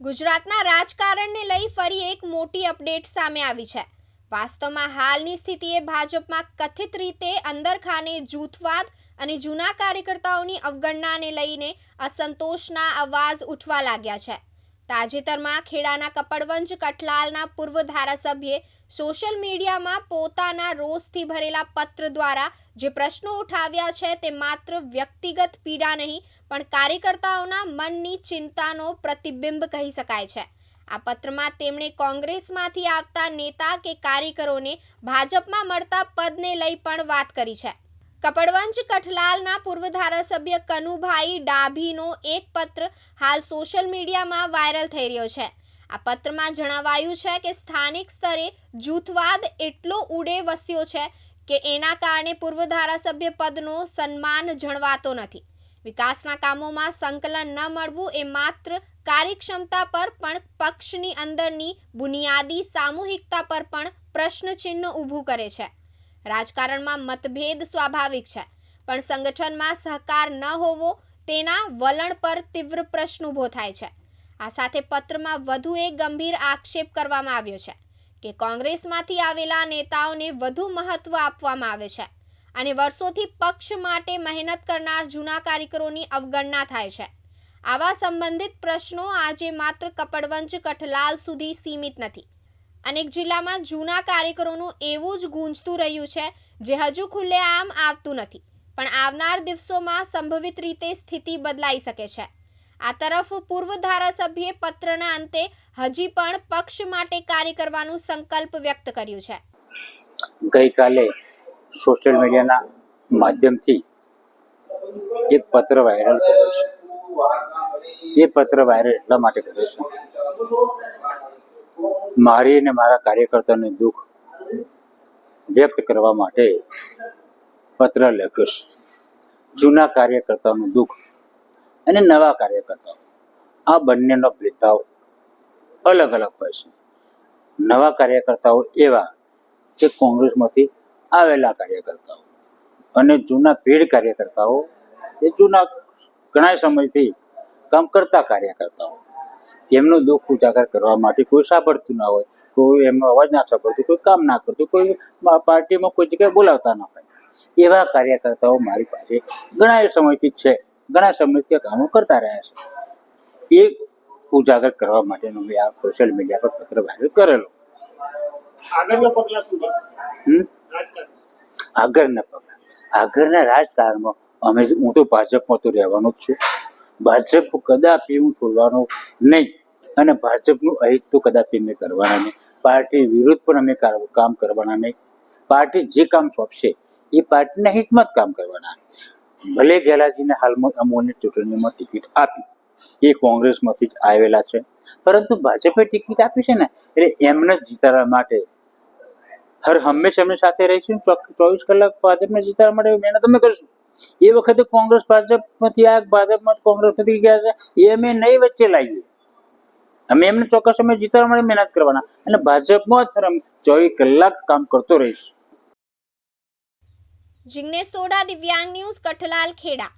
ગુજરાતના રાજકારણને લઈ ફરી એક મોટી અપડેટ સામે આવી છે. વાસ્તવમાં હાલની સ્થિતિએ ભાજપમાં કથિત રીતે અંદરખાને જૂથવાદ અને જૂના કાર્યકર્તાઓની અવગણનાને લઈને અસંતોષના અવાજ ઉઠવા લાગ્યા છે. તાજેતરમાં ખેડાના કપડવંજ કઠલાલના પૂર્વ ધારાસભ્યે સોશિયલ મીડિયામાં પોતાના રોષથી ભરેલા પત્ર દ્વારા જે પ્રશ્નો ઉઠાવ્યા છે તે માત્ર વ્યક્તિગત પીડા નહીં, પણ કાર્યકર્તાઓના મનની ચિંતાનો પ્રતિબિંબ કહી શકાય છે. આ પત્રમાં તેમણે કોંગ્રેસમાંથી આવતા નેતા કે કાર્યકરોને ભાજપમાં મળતા પદને લઈ પણ વાત કરી છે. કપડવંજ કઠલાલના પૂર્વ ધારાસભ્ય કનુભાઈ ડાભીનો એક પત્ર હાલ સોશિયલ મીડિયામાં વાયરલ થઈ રહ્યો છે. આ પત્રમાં જણાવાયું છે કે સ્થાનિક સ્તરે જૂથવાદ એટલો ઉડે વસ્યો છે કે એના કારણે પૂર્વ ધારાસભ્ય પદનો સન્માન જણવાતો નથી. વિકાસના કામોમાં સંકલન ન મળવું એ માત્ર કાર્યક્ષમતા પર પણ પક્ષની અંદરની બુનિયાદી સામૂહિકતા પર પણ પ્રશ્નચિહ્ન ઊભું કરે છે. રાજકારણમાં મતભેદ સ્વાભાવિક છે. પણ સંગઠનમાં સહકાર ન હોવો તેના વલણ પર તીવ્ર પ્રશ્ન ઊભો થાય છે. આ સાથે પત્રમાં વધુ એક ગંભીર આક્ષેપ કરવામાં આવ્યો છે કે કોંગ્રેસમાંથી આવેલા નેતાઓને વધુ મહત્વ આપવામાં આવે છે અને વર્ષોથી પક્ષ માટે મહેનત કરનાર જૂના કાર્યકરોની અવગણના થાય છે. આવા સંબંધિત પ્રશ્નો આજે માત્ર કપડવંજ કઠલાલ સુધી સીમિત નથી. અનેક જિલ્લામાં જૂના કાર્યકરોનું એવું જ ગૂંજતું રહ્યું છે, જે હજુ ખુલ્લેઆમ આવતું નથી. પણ આવનાર દિવસોમાં સંભવિત રીતે સ્થિતિ બદલાઈ શકે છે. આ તરફ પૂર્વ ધારાસભ્યે પત્રના અંતે હજી પણ પક્ષ માટે કાર્ય કરવાનું સંકલ્પ વ્યક્ત કર્યું છે. ગઈકાલે સોશિયલ મીડિયાના માધ્યમથી એક પત્ર વાયરલ કર્યો છે. એ પત્ર વાયરલ એટલા માટે કર્યો છે મારી અને મારા કાર્યકર્તાને દુઃખ વ્યક્ત કરવા માટે પત્ર લખ્યો જૂના કાર્યકર્તાનું દુઃખ અને નવા કાર્યકર્તાઓ આ બંનેનો ભેદભાવ અલગ અલગ હોય છે. નવા કાર્યકર્તાઓ એવા કે કોંગ્રેસમાંથી આવેલા કાર્યકર્તાઓ અને જૂના ભીડ કાર્યકર્તાઓ એ જૂના ઘણા સમયથી કામ કરતા કાર્યકર્તાઓ. એમનું દુઃખ ઉજાગર કરવા માટે કોઈ સાંભળતું ના હોય કોઈ એમનો અવાજ ના સાંભળતું કોઈ કામ ના કરતું કોઈ પાર્ટીમાં કોઈ જગ્યાએ બોલાવતા ના હોય. એવા કાર્યકર્તાઓ મારી પાસે ઘણા સમયથી છે ઘણા સમયથી કામો કરતા રહ્યા છે. એ ઉજાગર કરવા માટેનો મેં આ સોશિયલ મીડિયા પર પત્ર વાયરલ કરેલો. આગળના પગલા. આગળના રાજકારણમાં અમે હું તો ભાજપમાં તો રહેવાનો જ છું. ભાજપ કદાપી હું છોડવાનો નહીં. અને ભાજપનું અહિત તો કદાપી અમે કરવાના નહીં. પાર્ટી વિરુદ્ધ પણ અમે કામ કરવાના નહીં. પાર્ટી જે કામ સોંપશે, એ પાર્ટીના હિતમાં જ કામ કરવાના. ભલે ગેલાજીને હાલમાં અમોને ચૂંટણીમાં ટિકિટ આપી, એ કોંગ્રેસમાંથી જ આવેલા છે. પરંતુ ભાજપે ટિકિટ આપી છે ને, એટલે એમને જીતાડવા માટે હર હંમેશા એમની સાથે રહીશું. ચોવીસ કલાક ભાજપને જીતવા માટે મહેનત અમે કરીશું. એ વખતે કોંગ્રેસ ભાજપમાંથી આ ભાજપમાં કોંગ્રેસમાંથી ગયા છે. એ અમે નહીં વચ્ચે લાવીએ. અમે એમને ચોક્કસ અમે જીતવા માટે મહેનત કરવાના. અને ભાજપમાં જ ચોવીસ કલાક કામ કરતો રહીશ. જિગ્નેશ સોડા, દિવ્યાંગ ન્યૂઝ, કઠલાલ ખેડા.